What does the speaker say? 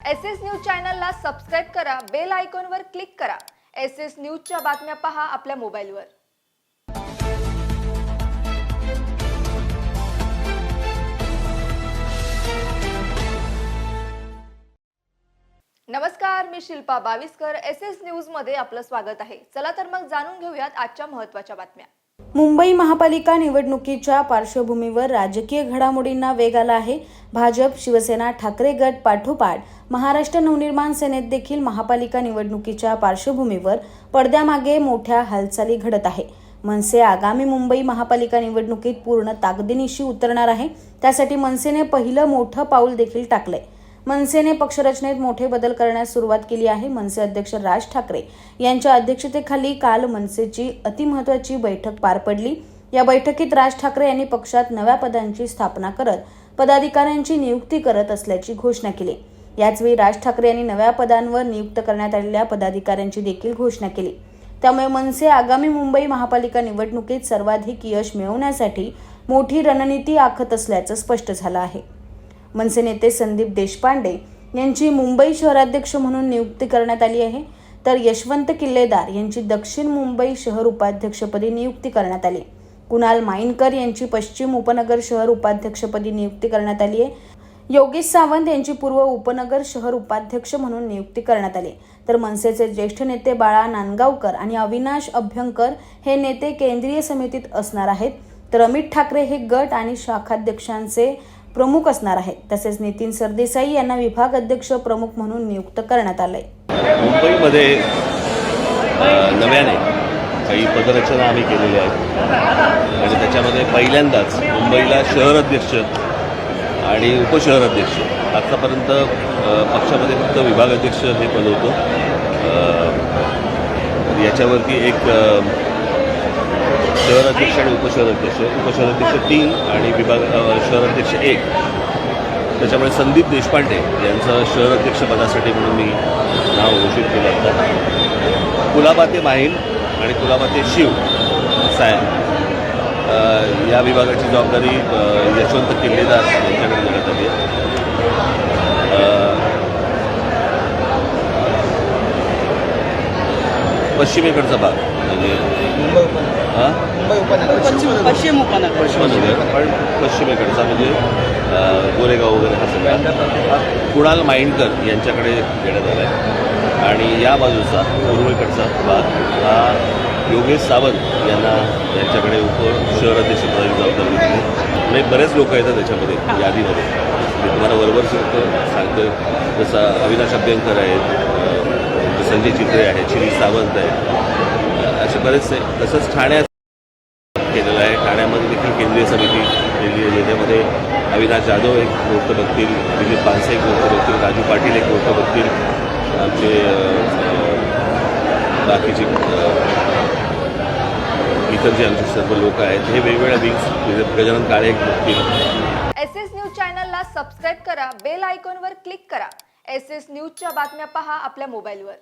S S news चॅनलला subscribe करा bell आयकॉनवर क्लिक करा. एस एस न्यूजच्या बातम्या पहा आपल्या मोबाईलवर. नमस्कार मी शिल्पा बावीसकर. एस एस न्यूजमध्ये आपलं स्वागत आहे. चला तर मग जाणून घेऊयात आजच्या महत्त्वाच्या बातम्या. मुंबई महापालिका निवडणुकीच्या पार्श्वभूमीवर राजकीय घडामोडींना वेग आला आहे. भाजप शिवसेना ठाकरे गट पाठोपाठ महाराष्ट्र नवनिर्माण सेनेत देखील महापालिका निवडणुकीच्या पार्श्वभूमीवर पडद्यामागे मोठ्या हालचाली घडत आहे. मनसे आगामी मुंबई महापालिका निवडणुकीत पूर्ण ताकदीनिशी उतरणार आहे. त्यासाठी मनसेने पहिलं मोठं पाऊल देखील टाकलंय. मनसेने पक्षरचनेत मोठे बदल करण्यास सुरुवात केली आहे. मनसे अध्यक्ष राज ठाकरे यांच्या अध्यक्षतेखाली काल मनसेची अतिमहत्वाची बैठक पार पडली. या बैठकीत राज ठाकरे यांनी पक्षात नव्या पदांची स्थापना करत पदाधिकाऱ्यांची नियुक्ती करत असल्याची घोषणा केली. याचवेळी राज ठाकरे यांनी नव्या पदांवर नियुक्त करण्यात आलेल्या पदाधिकाऱ्यांची देखील घोषणा केली. त्यामुळे मनसे आगामी मुंबई महापालिका निवडणुकीत सर्वाधिक यश मिळवण्यासाठी मोठी रणनीती आखत असल्याचं स्पष्ट झालं आहे. मनसे नेते संदीप देशपांडे यांची मुंबई शहराध्यक्ष म्हणून नियुक्ती करण्यात आली आहे. तर यशवंत किल्लेदार यांची दक्षिण मुंबई शहर उपाध्यक्षपदी नियुक्ती करण्यात आली. कुणाल माईनकर यांची पश्चिम उपनगर शहर उपाध्यक्षपदी नियुक्ती करण्यात आली आहे. योगेश सावंत यांची पूर्व उपनगर शहर उपाध्यक्ष म्हणून नियुक्ती करण्यात आली तर मनसेचे ज्येष्ठ नेते बाळा नांदगावकर आणि अविनाश अभ्यंकर हे नेते केंद्रीय समितीत असणार आहेत. तर अमित ठाकरे हे गट आणि शाखाध्यक्षांचे प्रमुख असणार आहेत. तसेच नितीन सरदेसाई यांना विभाग अध्यक्ष प्रमुख म्हणून नियुक्त करण्यात आलंय. मुंबईमध्ये नव्याने काही पदरचना आम्ही केलेल्या आहेत. आणि त्याच्यामध्ये पहिल्यांदाच मुंबईला शहर अध्यक्ष आणि उपशहर अध्यक्ष आत्तापर्यंत पक्षामध्ये फक्त विभाग अध्यक्ष हे पद होतं. याच्यावरती एक शहर अध्यक्ष आणि उपशहर अध्यक्ष उपशहर अध्यक्ष तीन आणि विभाग शहर अध्यक्ष एक. त्याच्यामुळे संदीप देशपांडे यांचं शहर अध्यक्षपदासाठी म्हणून मी नाव घोषित केलं होतं. कुलाबाते माहीम आणि कुलाबाते शिव साहेब. अ, या विभागाची जबाबदारी यशवंत किल्लेदार यांच्याकडे देण्यात आली आहे. पश्चिमेकडचा भाग म्हणजे मुंबई उपनगर हां? पश्चिम उपनगर. पण पश्चिमेकडचा म्हणजे गोरेगाव वगैरे हा सगळा. कुणाल माइंडकर यांच्याकडे देण्यात आला आहे. आणि या बाजूचा पूर्वेकडचा भाग हा योगेश सावंत यांना यांच्याकडे उप शहर अध्यक्ष पदाची जबाबदारी दिली म्हणजे बरेच लोक येतात त्याच्यामध्ये यादीमध्ये. मी तुम्हाला बरोबर सांगतो सांगतो जसं अविनाश अभ्यंकर आहेत संजय चित्रे आहेत श्री सावंत आहेत. असे बरेचसे तसंच ठाण्यात केलेलं आहे. ठाण्यामध्ये देखील केंद्रीय समिती केली आहे. ज्याच्यामध्ये अविनाश जाधव एक गोष्ट बघतील दिलीप पानसे एक गोष्ट बघतील राजू पाटील एक गोष्ट बघतील आमचे बाकीचे इतर जे आमचे सर्व लोक आहेत हे वेगवेगळ्या wings Gajanan Kale S S news चॅनलला सबस्क्राईब करा बेल आयकॉनवर क्लिक करा. एस एस न्यूजच्या बातम्या पहा आपल्या मोबाईलवर